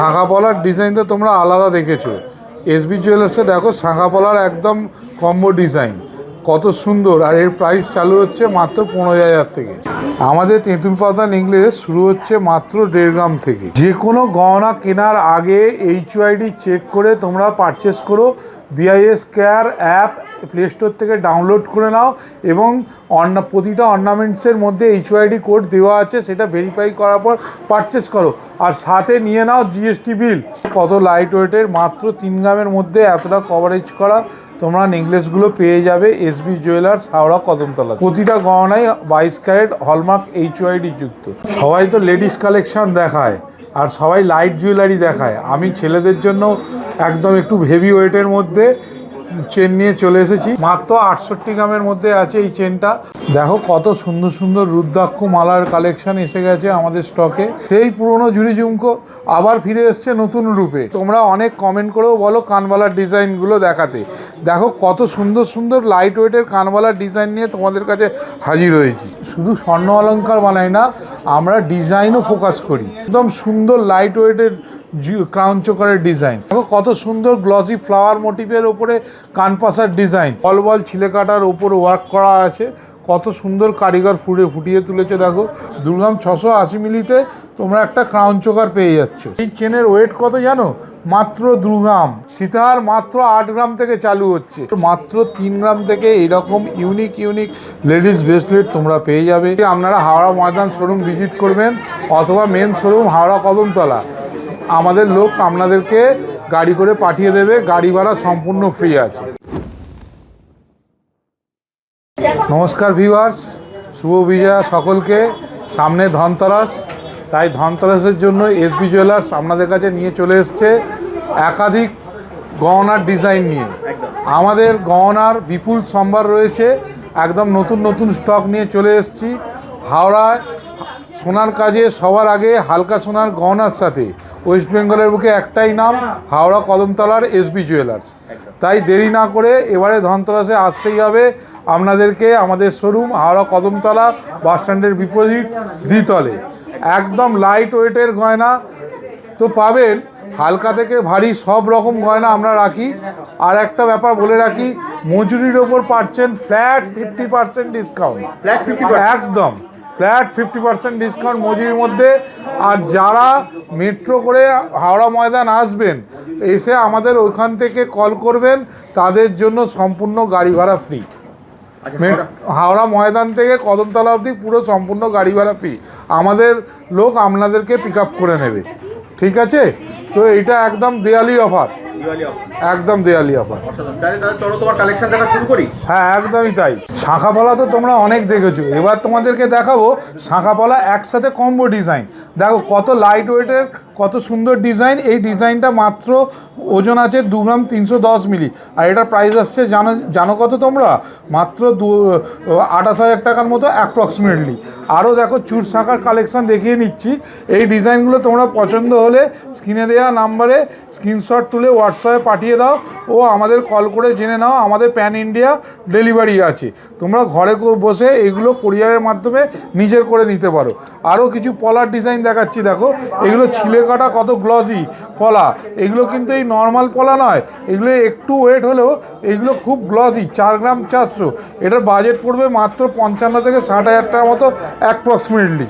শাঁখা পলার ডিজাইন তো তোমরা আলাদা দেখেছ। এসবি জুয়েলার্সে দেখো, শাঁখা পলার একদম কম্বো ডিজাইন কত সুন্দর, আর এর প্রাইস চালু হচ্ছে মাত্র পনেরো হাজার থেকে। আমাদের তেঁতুল পাতা নেকলেস শুরু হচ্ছে মাত্র দেড় গ্রাম থেকে। যে কোনো গহনা কেনার আগে এইচ ওয়াইডি চেক করে তোমরা পারচেস করো। BIS care app play store থেকে ডাউনলোড করে নাও এবং অর্না, প্রতিটা অর্নামেন্টসের মধ্যে এইচ ওয়াইডি কোড দেওয়া আছে, সেটা ভেরিফাই করার পর পারচেস করো। আর সাথে নিয়ে নাও জিএসটি বিল কত লাইট ওয়েটের মাত্র তিন গ্রামের মধ্যে এতটা কভারেজ করা, তোমরা নেকলেসগুলো পেয়ে যাবে এসবি জুয়েলার্স হাওড়া, কদমতলা। প্রতিটা গহনায় বাইশ ক্যারেট হলমার্ক এইচ ওয়াইডি যুক্ত। সবাই তো লেডিস কালেকশন দেখায়, আর সবাই লাইট জুয়েলারি দেখায়। আমি ছেলেদের জন্য একদম একটু হেভি ওয়েটের মধ্যে চেন নিয়ে চলে এসেছি। মাত্র আটষট্টি গ্রামের মধ্যে আছে এই চেনটা দেখো কত সুন্দর সুন্দর রুদ্রাক্ষ মালার কালেকশন এসে গেছে আমাদের স্টকে সেই পুরনো ঝুড়ি ঝুমকো আবার ফিরে এসছে নতুন রূপে। তোমরা অনেক কমেন্ট করেও বলো কানবালার ডিজাইনগুলো দেখাতে। দেখো কত সুন্দর সুন্দর লাইট ওয়েটের কানবালার ডিজাইন নিয়ে তোমাদের কাছে হাজির হয়েছি। শুধু স্বর্ণ অলঙ্কার বানাই না, আমরা ডিজাইনও ফোকাস করি। একদম সুন্দর লাইট ওয়েটের ক্রাউন চোকারের ডিজাইন দেখো কত সুন্দর গ্লসি ফ্লাওয়ার মোটিভের ওপরে কানপাসার ডিজাইন বল বল ছিলে কাটার ওপর ওয়ার্ক করা আছে। কত সুন্দর কারিগর ফুটে ফুটিয়ে তুলেছে, দেখো। দুর্গাম ছশো আশি মিলিতে তোমরা একটা ক্রাউন চোকার পেয়ে যাচ্ছ। এই চেনের ওয়েট কত জানো? মাত্র দু গ্রাম সীতাহার মাত্র আট গ্রাম থেকে চালু হচ্ছে। মাত্র তিন গ্রাম থেকে এইরকম ইউনিক ইউনিক লেডিস ব্রেসলেট তোমরা পেয়ে যাবে। আপনারা হাওড়া ময়দান শোরুম ভিজিট করবেন, অথবা মেন শোরুম হাওড়া কদমতলা। আমাদের লোক আপনাদেরকে গাড়ি করে পাঠিয়ে দেবে, গাড়ি ভাড়া সম্পূর্ণ ফ্রি আছে। নমস্কার ভিউয়ার্স শুভ বিজয়া সকলকে। সামনে ধনতেরাস, তাই ধনতেরাসের জন্য এসবি জুয়েলার্স আপনাদের কাছে নিয়ে চলে এসছে একাধিক গহনার ডিজাইন নিয়ে। আমাদের গহনার বিপুল সম্ভার রয়েছে, একদম নতুন নতুন স্টক নিয়ে চলে এসেছি। হাওড়ায় সোনার কাজে সবার আগে হালকা সোনার গহনার সাথে ওয়েস্ট বেঙ্গলের বুকে একটাই নাম হাওড়া কদমতলার এসবি জুয়েলার্স তাই দেরি না করে এবারে ধনতেরাসে আসতেই হবে আপনাদেরকে আমাদের শোরুম হাওড়া কদমতলা বাস স্ট্যান্ডের বিপরীত দ্বিতলে। একদম লাইট ওয়েটের গয়না। তো পাবেন হালকা থেকে ভারী সব রকম গয়না আমরা রাখি। আর একটা ব্যাপার বলে রাখি মজুরির ওপর পাচ্ছেন flat fifty percent discount flat fifty একদম। ফ্ল্যাট ফিফটি পার্সেন্ট ডিসকাউন্ট মজুরির মধ্যে। আর যারা মেট্রো করে হাওড়া ময়দান আসবেন এসে আমাদের ওইখান থেকে কল করবেন। তাদের জন্য সম্পূর্ণ গাড়ি ভাড়া ফ্রি আচ্ছা হাওড়া ময়দান থেকে কদমতলা অবধি পুরো সম্পূর্ণ গাড়ি ভাড়া ফ্রি আমাদের লোক আপনাদেরকে পিক আপ করে নেবে। ঠিক আছে? তো এটা একদম দেয়ালি অফার। একদম দেয়ালি অফার। তাহলে চলো তোমার কালেকশন দেখা শুরু করি। হ্যাঁ একদমই তাই। শাঁখাপলা তো তোমরা অনেক দেখেছ। এবার তোমাদেরকে দেখাবো শাঁখাপলা একসাথে কম্বো ডিজাইন দেখো কত লাইট ওয়েটের কত সুন্দর ডিজাইন, এই ডিজাইনটা মাত্র ওজন আছে দু গ্রাম তিনশো দশ মিলি। আর এটার প্রাইস আসছে জানো জানো কত তোমরা? মাত্র দু, আঠাশ হাজার টাকার মতো অ্যাপ্রক্সিমেটলি আরও দেখো চুর শাঁখার কালেকশান দেখিয়ে নিচ্ছি। এই ডিজাইনগুলো তোমরা পছন্দ হলে স্ক্রিনে দেওয়া নাম্বারে স্ক্রিনশট তুলে হোয়াটসঅ্যাপে পাঠিয়ে দাও। ও আমাদের কল করে জেনে নাও, আমাদের প্যান ইন্ডিয়া ডেলিভারি আছে। তোমরা ঘরে বসে এগুলো কোরিয়ারের মাধ্যমে নিজের করে নিতে পারো। আরও কিছু পলার ডিজাইন দেখাচ্ছি, দেখো। এগুলো ছিলে কাটা কত গ্লজি পলা। এগুলো কিন্তু এই নর্মাল পলা নয়। এগুলো একটু ওয়েট হলেও এগুলো খুব গ্লজি চার গ্রাম চারশো। এটার বাজেট পড়বে মাত্র পঞ্চান্ন থেকে ষাট হাজার টাকার মতো অ্যাপ্রক্সিমেটলি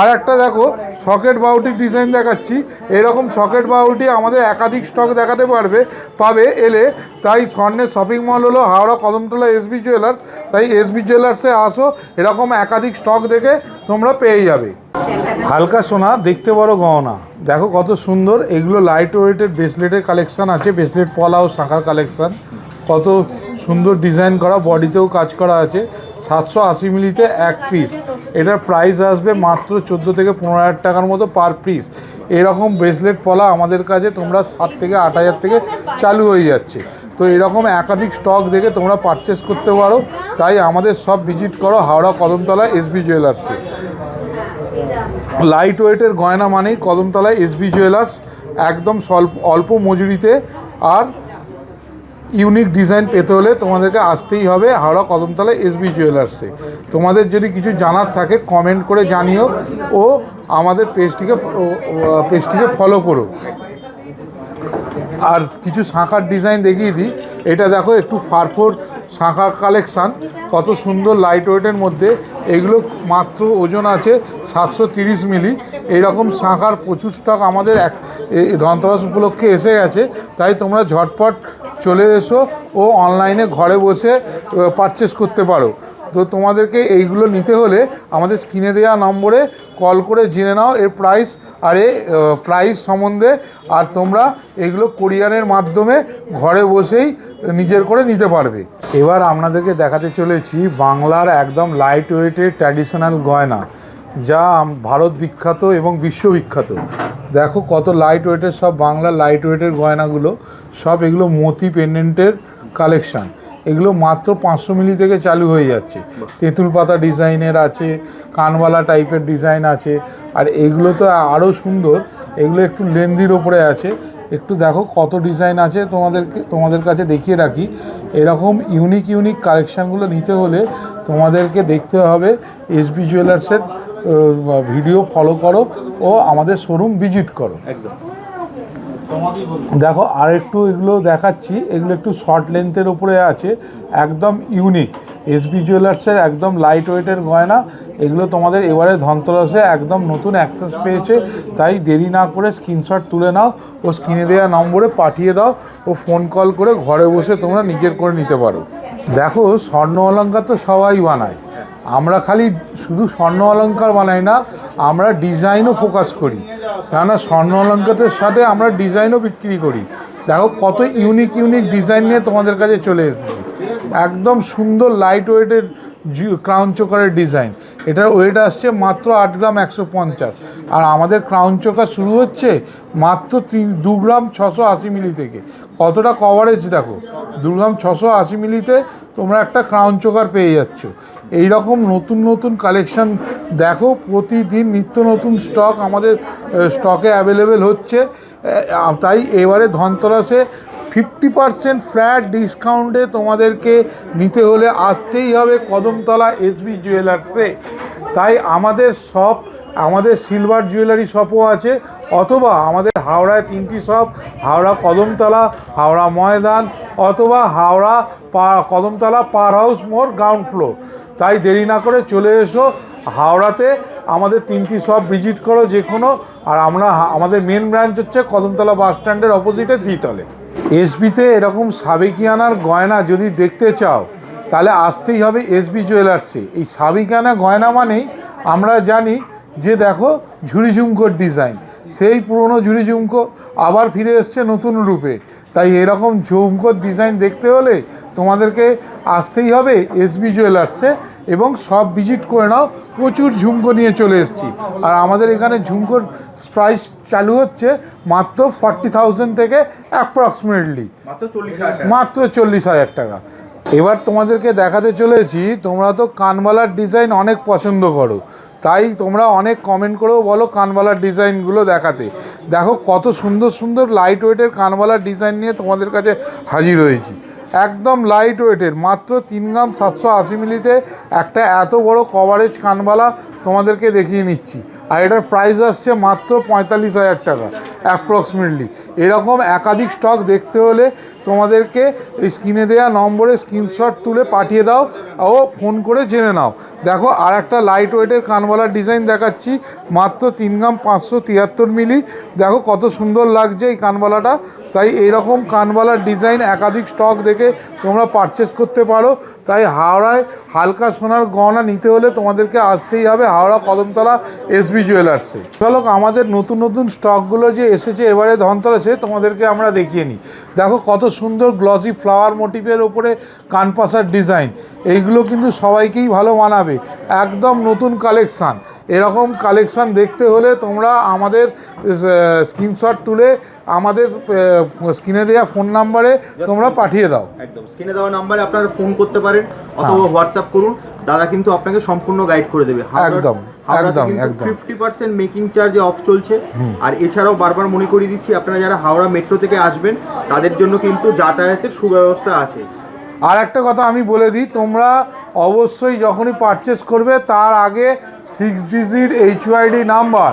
আর একটা দেখো সকেট বাউটির ডিজাইন দেখাচ্ছি। এরকম সকেট বাউটি আমাদের একাধিক স্টক দেখাতে পারবে, পাবে এলে। তাই স্বর্ণের শপিং মল হলো হাওড়া কদমতলা এসবি জুয়েলার্স তাই এসবি জুয়েলার্সে আসো, এরকম একাধিক স্টক দেখে তোমরা পেয়ে যাবে। হালকা সোনা, দেখতে বড় গহনা। দেখো কত সুন্দর, এগুলো লাইট ওয়েটের ব্রেসলেটের কালেকশান আছে ব্রেসলেট পলা ও শাঁখার কালেকশান কত সুন্দর ডিজাইন করা, বডিতেও কাজ করা আছে। সাতশো আশি মিলিতে এক পিস এটার প্রাইস আসবে মাত্র চোদ্দ থেকে পনেরো হাজার টাকার মতো পার পিস এরকম ব্রেসলেট পলা আমাদের কাছে তোমরা সাত থেকে আট হাজার থেকে চালু হয়ে যাচ্ছে। তো এরকম একাধিক স্টক দেখে তোমরা পারচেস করতে পারো। তাই আমাদের সব ভিজিট করো হাওড়া কদমতলা এসবি জুয়েলার্সে লাইট ওয়েটের গয়না মানেই কদমতলায় এসবি জুয়েলার্স একদম স্বল্প, অল্প মজুরিতে। আর ইউনিক ডিজাইন পেতে হলে তোমাদেরকে আসতেই হবে হাওড়া কদমতলা এসবি জুয়েলার্সে। তোমাদের যদি কিছু জানার থাকে কমেন্ট করে জানিও ও আমাদের পেজটিকে পেজটিকে ফলো করো। আর কিছু শাঁখার ডিজাইন দেখিয়ে দিই। এটা দেখো একটু ফারফোর শাঁখার কালেকশান কত সুন্দর লাইট ওয়েটের মধ্যে এগুলো মাত্র ওজন আছে সাতশো তিরিশ মিলি। এইরকম শাঁখার প্রচুর স্টক আমাদের এক ধনতেরাস উপলক্ষে এসে গেছে। তাই তোমরা ঝটপট চলে এসো ও অনলাইনে ঘরে বসে পারচেস করতে পারো। তো তোমাদেরকে এইগুলো নিতে হলে আমাদের স্ক্রিনে দেওয়া নম্বরে কল করে জেনে নাও এর প্রাইস আর এ প্রাইস সম্বন্ধে। আর তোমরা এগুলো কোরিয়ানের মাধ্যমে ঘরে বসেই নিজের করে নিতে পারবে। এবার আপনাদেরকে দেখাতে চলেছি বাংলার একদম লাইট ওয়েটের ট্র্যাডিশনাল গয়না, যা ভারত বিখ্যাত এবং বিশ্ববিখ্যাত দেখো কত লাইট ওয়েটের সব বাংলা লাইট ওয়েটের গয়নাগুলো, সব এগুলো মতি পেন্ডেন্টের কালেকশান এগুলো মাত্র পাঁচশো মিলি থেকে চালু হয়ে যাচ্ছে। তেঁতুল পাতা ডিজাইনের আছে কানবালা টাইপের ডিজাইন আছে, আর এগুলো তো আরও সুন্দর, এগুলো একটু লেন্দির ওপরে আছে। একটু দেখো কত ডিজাইন আছে, তোমাদেরকে, তোমাদের কাছে দেখিয়ে রাখি। এরকম ইউনিক ইউনিক কালেকশানগুলো নিতে হলে তোমাদেরকে দেখতে হবে। এসবি জুয়েলার্সের ভিডিও ফলো করো ও আমাদের শোরুম ভিজিট করো। একদম। দেখো আর একটু এগুলো দেখাচ্ছি। এগুলো একটু শর্ট লেন্থের উপরে আছে। একদম ইউনিক এসবি জুয়েলার্সের একদম লাইট ওয়েটের গয়না। এগুলো তোমাদের এবারে ধনতেরাসে একদম নতুন অ্যাক্সেস পেয়েছে। তাই দেরি না করে স্ক্রিনশট তুলে নাও ও স্ক্রিনে দেওয়া নম্বরে পাঠিয়ে দাও। ও ফোন কল করে ঘরে বসে তোমরা নিজের করে নিতে পারো। দেখো, স্বর্ণ অলঙ্কার তো সবাই বানায়। আমরা খালি শুধু স্বর্ণ অলঙ্কার বানাই না, আমরা ডিজাইনও ফোকাস করি। কেননা স্বর্ণ অলঙ্কারের সাথে আমরা ডিজাইনও বিক্রি করি। দেখো কত ইউনিক ইউনিক ডিজাইন নিয়ে তোমাদের কাছে চলে এসেছে। একদম সুন্দর লাইট ওয়েটের ক্রাউন চোকারের ডিজাইন এটার ওয়েট আসছে মাত্র আট গ্রাম একশো পঞ্চাশ। আর আমাদের ক্রাউন চোকার শুরু হচ্ছে মাত্র তিন দু গ্রাম ছশো আশি মিলি থেকে। কতটা কভারেজ দেখো দু গ্রাম ছশো আশি মিলিতে তোমরা একটা ক্রাউন চোকার পেয়ে যাচ্ছ। এই রকম নতুন নতুন কালেকশন দেখো, প্রতিদিন নিত্য নতুন স্টক আমাদের স্টকে অ্যাভেলেবেল হচ্ছে। তাই এবারে ধনতেরাসে ফিফটি পার্সেন্ট ফ্ল্যাট ডিসকাউন্টে তোমাদেরকে নিতে হলে আসতেই হবে কদমতলা এসবি জুয়েলার্সে তাই আমাদের শপ আমাদের সিলভার জুয়েলারি শপও আছে। অথবা আমাদের হাওড়ায় তিনটি শপ হাওড়া কদমতলা, হাওড়া ময়দান, অথবা হাওড়া পা, কদমতলা পার হাউস মোড় গ্রাউন্ড ফ্লোর। তাই দেরি না করে চলে এসো হাওড়াতে, আমাদের তিনটি শপ ভিজিট করো যে কোনো, আর আমরা আমাদের মেন ব্রাঞ্চ হচ্ছে কদমতলা বাস স্ট্যান্ডের অপোজিটে দ্বিতলে। এসবিতে এরকম সাবেকিয়ানার গয়না যদি দেখতে চাও, তাহলে আসতেই হবে এসবি জুয়েলার্সে। এই সাবেকিয়ানা গয়না মানেই আমরা জানি যে দেখো ঝুড়ি ঝুমকোর ডিজাইন। সেই পুরনো ঝুড়ি ঝুমকো আবার ফিরে এসছে নতুন রূপে। তাই এরকম ঝুমকোর ডিজাইন দেখতে হলে তোমাদেরকে আসতেই হবে এসবি জুয়েলার্সে এবং সব ভিজিট করে নাও প্রচুর ঝুমকো নিয়ে চলে এসেছি। আর আমাদের এখানে ঝুমকোর প্রাইস চালু হচ্ছে মাত্র ফর্টি থাউজেন্ড থেকে অ্যাপ্রক্সিমেটলি মাত্র চল্লিশ হাজার টাকা। এবার তোমাদেরকে দেখাতে চলেছি তোমরা তো কানবালার ডিজাইন অনেক পছন্দ করো। তাই তোমরা অনেক কমেন্ট করেও বলো কানবালার ডিজাইনগুলো দেখাতে। দেখো কত সুন্দর সুন্দর লাইট ওয়েটের কানবালার ডিজাইন নিয়ে তোমাদের কাছে হাজির হয়েছি। একদম লাইট ওয়েটের মাত্র তিন গ্রাম সাতশো আশি মিলিতে একটা এত বড় কভারেজ কানবালা তোমাদেরকে দেখিয়ে নিচ্ছি। আর এটার প্রাইস আসছে মাত্র পঁয়তাল্লিশ হাজার টাকা অ্যাপ্রক্সিমেটলি এরকম একাধিক স্টক দেখতে হলে তোমাদেরকে এই স্ক্রিনে দেওয়া নম্বরে স্ক্রিনশট তুলে পাঠিয়ে দাও ও ফোন করে জেনে নাও। দেখো আর একটা লাইট ওয়েটের কানবালার ডিজাইন দেখাচ্ছি, মাত্র তিন গ্রাম পাঁচশো তিয়াত্তর মিলি। দেখো কত সুন্দর লাগছে এই কানবালাটা তাই এইরকম কানবালার ডিজাইন একাধিক স্টক দেখে তোমরা পারচেস করতে পারো। তাই হাওড়ায় হালকা সোনার গহনা নিতে হলে তোমাদেরকে আসতেই হবে। হাওড়া কদমতলা এসবি জুয়েলার্সে চলো আমাদের নতুন নতুন স্টকগুলো যে এসেছে এবারে ধনতেরাসে তোমাদেরকে আমরা দেখিয়ে নিই। দেখো কত সুন্দর গ্লসি ফ্লাওয়ার মোটিভের ওপরে কানপাসার ডিজাইন এইগুলো কিন্তু সবাইকেই ভালো মানাবে। একদম নতুন কালেকশান এরকম কালেকশান দেখতে হলে তোমরা আমাদের স্ক্রিনশট তুলে আমাদের স্ক্রিনে দেওয়া ফোন নাম্বারে তোমরা পাঠিয়ে দাও। একদম। স্ক্রিনে দেওয়া নাম্বারে আপনারা ফোন করতে পারেন অথবা হোয়াটসঅ্যাপ করুন। দাদা কিন্তু আপনাকে সম্পূর্ণ গাইড করে দেবে। একদম, একদম, একদম। ফিফটি পার্সেন্ট মেকিং চার্জে অফ চলছে। আর এছাড়াও বারবার মনে করিয়ে দিচ্ছি আপনারা যারা হাওড়া মেট্রো থেকে আসবেন তাদের জন্য কিন্তু যাতায়াতের সুব্যবস্থা আছে। আর একটা কথা আমি বলে দিই তোমরা অবশ্যই যখনই পারচেস করবে তার আগে সিক্স ডিজিট এইচওআইডি নাম্বার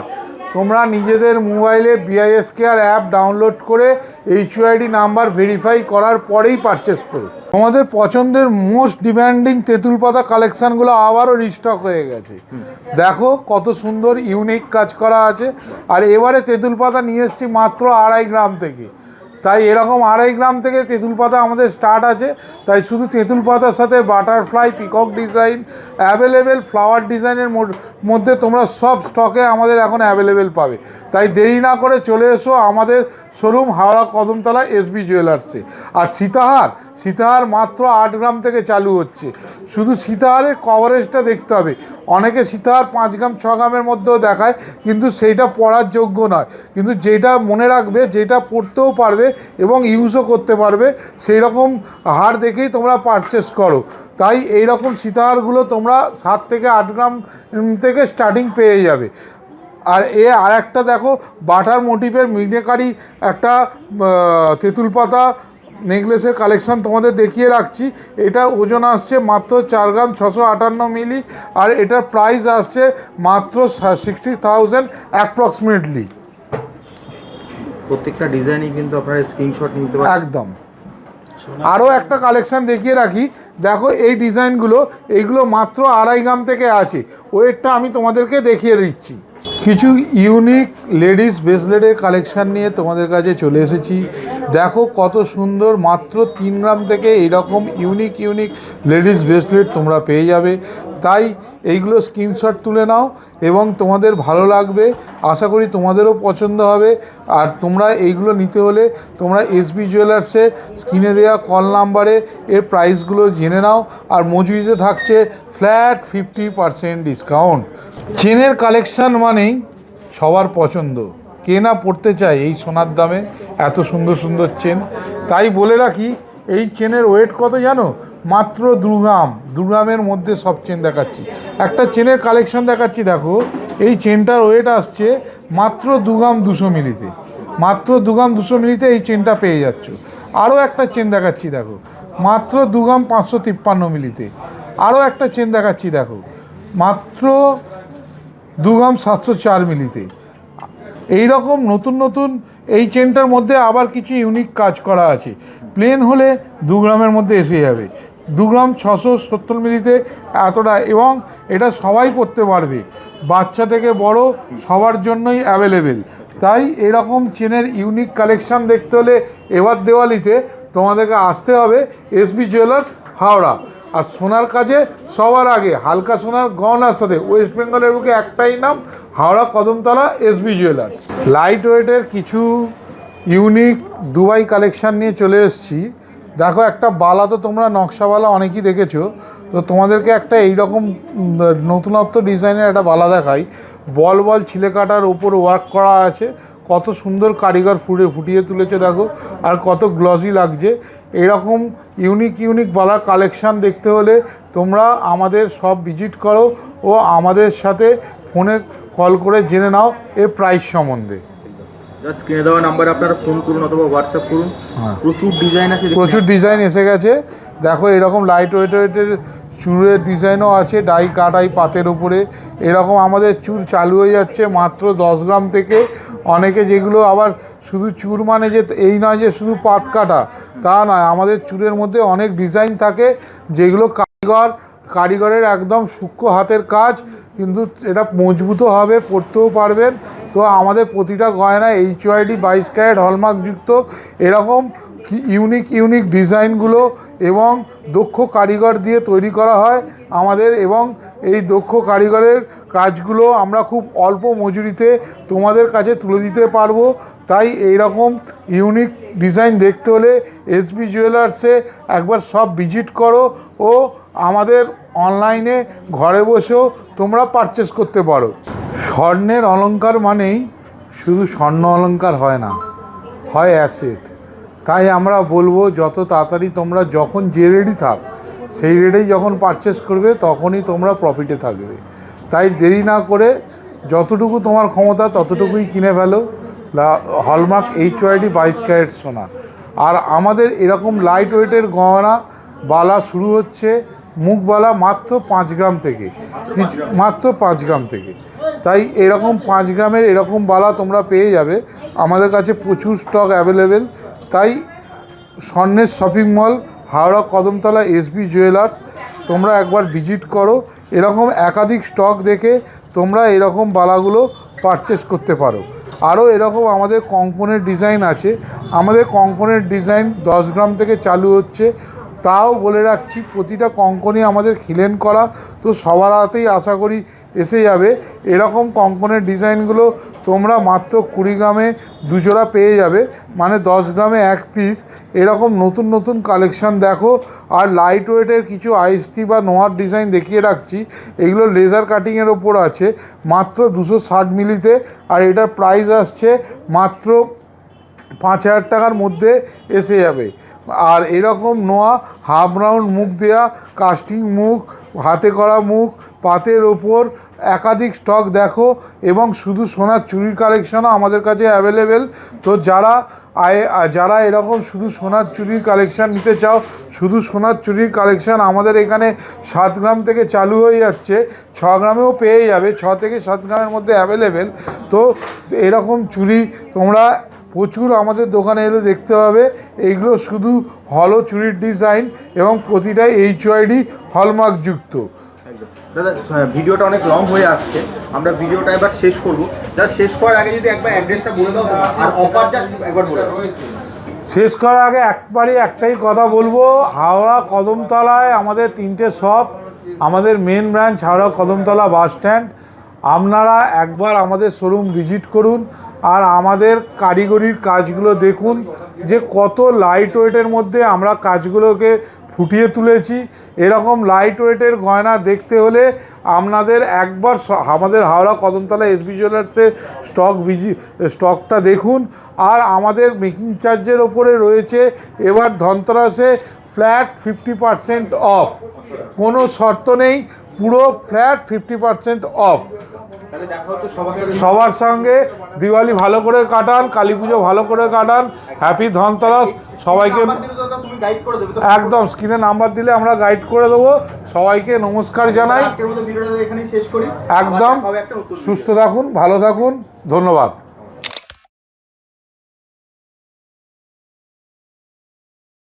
তোমরা নিজেদের মোবাইলে বিআইএস কেয়ার অ্যাপ ডাউনলোড করে এইচওআইডি নাম্বার ভেরিফাই করার পরেই পারচেস করো। তোমাদের পছন্দের মোস্ট ডিমান্ডিং তেঁতুল পাতা কালেকশানগুলো আবারও রিস্টক হয়ে গেছে। দেখো কত সুন্দর ইউনিক কাজ করা আছে। আর এবারে তেঁতুল পাতা নিয়ে এসছি মাত্র আড়াই গ্রাম থেকে। তাই এরকম আড়াই গ্রাম থেকে তেঁতুল পাতা আমাদের স্টার্ট আছে। তাই শুধু তেঁতুল পাতার সাথে butterfly peacock design available flower ডিজাইনের মধ্যে তোমরা সব স্টকে আমাদের এখন অ্যাভেলেবেল পাবে। তাই দেরি না করে চলে এসো আমাদের শোরুম হাওড়া কদমতলা এসবি জুয়েলার্সে আর সীতাহার সীতাহার মাত্র আট গ্রাম থেকে চালু হচ্ছে। শুধু সীতাহারের কভারেজটা দেখতে হবে। অনেকে সীতাহার পাঁচ গ্রাম, ছ গ্রামের মধ্যেও দেখায়, কিন্তু সেইটা পড়ার যোগ্য নয়। কিন্তু যেটা মনে রাখবে, যেটা পড়তেও পারবে এবং ইউজও করতে পারবে সেই রকম হার দেখেই তোমরা পারচেস করো। তাই এই রকম সীতাহারগুলো তোমরা সাত থেকে আট গ্রাম থেকে স্টার্টিং পেয়ে যাবে। আর এ আর একটা দেখো, বাটার মোটিভের মিনেকারি একটা তেঁতুল পাতা নেকলেসের কালেকশান তোমাদের দেখিয়ে রাখছি। এটার ওজন আসছে মাত্র চার গ্রাম ছশো আটান্ন মিলি আর এটার প্রাইস আসছে মাত্র সিক্সটি থাউজেন্ড অ্যাপ্রক্সিমেটলি প্রত্যেকটা ডিজাইনই কিন্তু আপনারা স্ক্রিনশট নিতে পারেন একদম। আরও একটা কালেকশান দেখিয়ে রাখি। দেখো এই ডিজাইনগুলো এইগুলো মাত্র আড়াই গ্রাম থেকে আছে। ওয়েটটা আমি তোমাদেরকে দেখিয়ে দিচ্ছি। কিছু ইউনিক লেডিস ব্রেসলেটের কালেকশন নিয়ে তোমাদের কাছে চলে এসেছি। দেখো কত সুন্দর, মাত্র তিন গ্রাম থেকে এইরকম ইউনিক ইউনিক লেডিস ব্রেসলেট তোমরা পেয়ে যাবে। তাই এইগুলো স্ক্রিনশট তুলে নাও এবং তোমাদের ভালো লাগবে, আশা করি তোমাদেরও পছন্দ হবে। আর তোমরা এইগুলো নিতে হলে তোমরা এসবি জুয়েলার্সে স্ক্রিনে দেওয়া কল নাম্বারে এর প্রাইসগুলো জেনে নাও। আর মজুরিতে থাকছে ফ্ল্যাট ফিফটি পারসেন্ট ডিসকাউন্ট। চেনের কালেকশান মানেই সবার পছন্দ। কে না পড়তে চায় এই সোনার দামে এত সুন্দর সুন্দর চেন? তাই বলে রাখি, এই চেনের ওয়েট কত জানো? মাত্র দু গ্রাম দু গ্রামের মধ্যে সব চেন দেখাচ্ছি। একটা চেনের কালেকশন দেখাচ্ছি, দেখো। এই চেনটার ওয়েট আসছে মাত্র দু গ্রাম দুশো মিলিতে। মাত্র দু গ্রাম দুশো মিলিতে এই চেনটা পেয়ে যাচ্ছ। আরও একটা চেন দেখাচ্ছি, দেখো। মাত্র দু গ্রাম পাঁচশো তিপ্পান্ন মিলিতে। আরও একটা চেন দেখাচ্ছি, দেখো। মাত্র দু গ্রাম সাতশো চার মিলিতে। এই রকম নতুন নতুন এই চেনটার মধ্যে আবার কিছু ইউনিক কাজ করা আছে। প্লেন হলে দু গ্রামের মধ্যে এসে যাবে। দু গ্রাম ছশো সত্তর মিলিতে এতটা, এবং এটা সবাই করতে পারবে। বাচ্চা থেকে বড় সবার জন্যই অ্যাভেলেবেল তাই এরকম চেনের ইউনিক কালেকশান দেখতে হলে এবার দেওয়ালিতে তোমাদেরকে আসতে হবে এসবি জুয়েলার্স হাওড়া। আর সোনার কাজে সবার আগে, হালকা সোনার গহনার সাথে ওয়েস্ট বেঙ্গলের বুকে একটাই নাম, Howrah Kadamtala SB jewellers light ওয়েটের কিছু ইউনিক দুবাই কালেকশান নিয়ে চলে এসেছি। দেখো, একটা বালা তো তোমরা নকশাওয়ালা অনেকেই দেখেছ। তো তোমাদেরকে একটা এইরকম নতুনত্ব ডিজাইনের একটা বালা দেখাই। বল বল ছিলে কাটার ওপর ওয়ার্ক করা আছে। কত সুন্দর কারিগর ফুটে ফুটিয়ে তুলেছে দেখো আর কত গ্লসি লাগছে। এরকম ইউনিক ইউনিক বালার কালেকশান দেখতে হলে তোমরা আমাদের সব ভিজিট করো ও আমাদের সাথে ফোনে কল করে জেনে নাও এর প্রাইস সম্বন্ধে। জাস্ট স্ক্রিনে দেওয়া নাম্বারে আপনারা ফোন করুন অথবা হোয়াটসঅ্যাপ করুন। হ্যাঁ। প্রচুর ডিজাইন আছে প্রচুর ডিজাইন এসে গেছে। দেখো এরকম লাইট ওয়েট ওয়েটের চুরের ডিজাইনও আছে, ডাই কাটাই পাতের উপরে। এরকম আমাদের চুর চালু হয়ে যাচ্ছে মাত্র দশ গ্রাম থেকে। অনেকে যেগুলো আবার শুধু চুর মানে যে এই নয় যে শুধু পাত কাটা, তা নয়, আমাদের চুরের মধ্যে অনেক ডিজাইন থাকে যেগুলো কারিগর, কারিগরের একদম সূক্ষ্ম হাতের কাজ, কিন্তু এটা মজবুতও হবে পড়তেও পারবেন। তো আমাদের প্রতিটা গয়না এইচ ওয়াইডি বাইশ ক্যারেট হলমার্কযুক্ত, এরকম ইউনিক ইউনিক ডিজাইনগুলো এবং দক্ষ কারিগর দিয়ে তৈরি করা হয় আমাদের এবং এই দক্ষ কারিগরের কাজগুলো আমরা খুব অল্প মজুরিতে তোমাদের কাছে তুলে দিতে পারব। তাই এই রকম ইউনিক ডিজাইন দেখতে হলে এসবি জুয়েলার্সে একবার সব ভিজিট করো ও আমাদের অনলাইনে ঘরে বসেও তোমরা পারচেস করতে পারো। স্বর্ণের অলঙ্কার মানেই শুধু স্বর্ণ অলংকার হয় না, হয় অ্যাসেট তাই আমরা বলব যত তাড়াতাড়ি তোমরা যখন যে রেডি থাক, সেই রেটেই যখন পারচেস করবে, তখনই তোমরা প্রফিটে থাকবে। তাই দেরি না করে যতটুকু তোমার ক্ষমতা, ততটুকুই কিনে ফেলো। হলমার্ক এইচ ওয়াইডি বাইশ ক্যারেট সোনা। আর আমাদের এরকম লাইট ওয়েটের গহনা, বালা শুরু হচ্ছে মুখবালা মাত্র পাঁচ গ্রাম থেকে। মাত্র পাঁচ গ্রাম থেকে। তাই এরকম পাঁচ গ্রামের এরকম বালা তোমরা পেয়ে যাবে। আমাদের কাছে প্রচুর স্টক অ্যাভেলেবেল তাই স্বর্ণের shopping mall, Howrah Kadamtala SB jewellers, তোমরা একবার ভিজিট করো। এরকম একাধিক স্টক দেখে তোমরা এরকম বালাগুলো পারচেস করতে পারো। আরও এরকম আমাদের কঙ্কনের ডিজাইন আছে। আমাদের কঙ্কনের ডিজাইন দশ গ্রাম থেকে চালু হচ্ছে। তাও বলে রাখছি, প্রতিটা কঙ্কনই আমাদের খিলেন করা, তো সবার হাতেই আশা করি এসে যাবে। এরকম কঙ্কনের ডিজাইনগুলো তোমরা মাত্র কুড়ি গ্রামে দুজোড়া পেয়ে যাবে মানে দশ গ্রামে এক পিস এরকম নতুন নতুন কালেকশন দেখো, আর লাইট ওয়েটের কিছু আইসটি বা নোয়ার ডিজাইন দেখিয়ে রাখছি। এগুলো লেজার কাটিংয়ের ওপর আছে, মাত্র দুশো ষাট মিলিতে, আর এটার প্রাইস আসছে মাত্র পাঁচ হাজার টাকার মধ্যে এসে যাবে। আর এরকম নোয়া হাফ রাউন্ড মুখ দেয়া কাস্টিং মুখ, হাতে করা মুখ, পাতের ওপর একাধিক স্টক দেখো এবং শুধু সোনার চুরির কালেকশনও আমাদের কাছে অ্যাভেলেবেল তো যারা আয়, যারা এরকম শুধু সোনার চুরির কালেকশন নিতে চাও, শুধু সোনার চুরির কালেকশন আমাদের এখানে সাত গ্রাম থেকে চালু হয়ে যাচ্ছে। ছ গ্রামেও পেয়ে যাবে, ছ থেকে সাত গ্রামের মধ্যে অ্যাভেলেবেল তো এরকম চুরি তোমরা প্রচুর আমাদের দোকানে এলে দেখতে পাবে। এইগুলো শুধু হলো চুরির ডিজাইন এবং প্রতিটাই এইচ ওয়াইডি হলমার্কযুক্ত। দাদা ভিডিওটা অনেক লং হয়ে আসছে। আমরা ভিডিওটা এবার শেষ করব। যা শেষ করার আগে যদি একবার অ্যাড্রেসটা বলে দাও আর অফার যা একবার বলে দাও। শেষ করার আগে একবারই একটাই কথা বলব। হাওড়া কদমতলায় আমাদের তিনটে শপ আমাদের main branch Howrah Kadamtala bus stand আপনারা একবার আমাদের শোরুম ভিজিট করুন। আর আমাদের কারিগরির কাজগুলো দেখুন, যে কত লাইট ওয়েটের মধ্যে আমরা কাজগুলোকে ফুটিয়ে তুলেছি। এরকম লাইট ওয়েটের গয়না দেখতে হলে আপনাদের একবার আমাদের হাওড়া কদমতলা এসবি জুয়েলার্সের স্টক ভিজি স্টকটা দেখুন। আর আমাদের মেকিং চার্জের ওপরে রয়েছে, এবার ধনতেরাসে ফ্ল্যাট ফিফটি পারসেন্ট অফ। কোনো শর্ত নেই পুরো ফ্ল্যাট ফিফটি পারসেন্ট অফ। সবার সঙ্গে দিওয়ালি ভালো করে কাটান কালী পুজো ভালো করে কাটান হ্যাপি ধনতেরাস সবাইকে একদম স্ক্রিনে নাম্বার দিলে আমরা গাইড করে দেবো সবাইকে নমস্কার জানাই। একদম সুস্থ থাকুন ভালো থাকুন ধন্যবাদ।